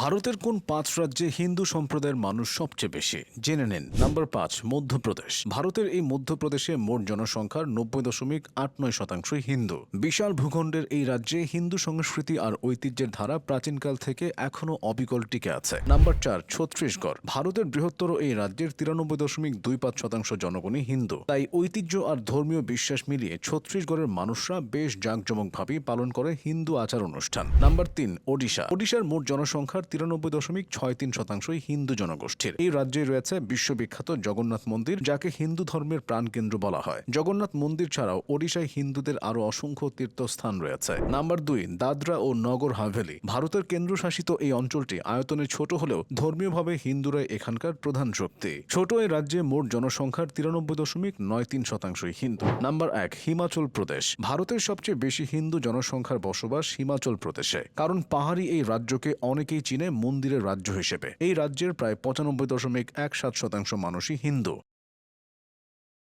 ভারতের কোন পাঁচ রাজ্যে হিন্দু সম্প্রদায়ের মানুষ সবচেয়ে বেশি? জেনে নিন। নাম্বার পাঁচ, মধ্যপ্রদেশ। ভারতের এই মধ্যপ্রদেশে মোট জনসংখ্যার নব্বই দশমিক আট নয় শতাংশই হিন্দু। বিশাল ভূখণ্ডের এই রাজ্যে হিন্দু সংস্কৃতি আর ঐতিহ্যের ধারা প্রাচীনকাল থেকে এখনও অবিকল টিকে আছে। নাম্বার চার, ছত্তিশগড়। ভারতের বৃহত্তর এই রাজ্যের তিরানব্বই দশমিক দুই পাঁচ শতাংশ জনগণই হিন্দু। তাই ঐতিহ্য আর ধর্মীয় বিশ্বাস মিলিয়ে ছত্তিশগড়ের মানুষরা বেশ জাঁকজমকভাবেই পালন করে হিন্দু আচার অনুষ্ঠান। নাম্বার তিন, ওডিশা। ওডিশার মোট জনসংখ্যার তিরানব্বই দশমিক ছয় তিন শতাংশই হিন্দু জনগোষ্ঠীর। এই রাজ্যে রয়েছে বিশ্ববিখ্যাত জগন্নাথ মন্দির, যাকে হিন্দু ধর্মের প্রাণকেন্দ্র বলা হয়। জগন্নাথ মন্দির ছাড়াও ওডিশায় হিন্দুদের আরও অসংখ্য তীর্থস্থান রয়েছে। নাম্বার দুই, দাদরা ও নগর হাভেলি। ভারতের কেন্দ্রশাসিত এই অঞ্চলটি আয়তনে ছোট হলেও ধর্মীয়ভাবে হিন্দুরাই এখানকার প্রধান শক্তি। ছোট এই রাজ্যে মোট জনসংখ্যার তিরানব্বই দশমিক নয় তিন শতাংশই হিন্দু। নাম্বার এক, হিমাচল প্রদেশ। ভারতের সবচেয়ে বেশি হিন্দু জনসংখ্যার বসবাস হিমাচল প্রদেশে। কারণ পাহাড়ি এই রাজ্যকে অনেকেই চিনে মন্দিরের রাজ্য হিসেবে। এই রাজ্যের প্রায় পঁচানব্বই দশমিক এক সাত শতাংশ মানুষই হিন্দু।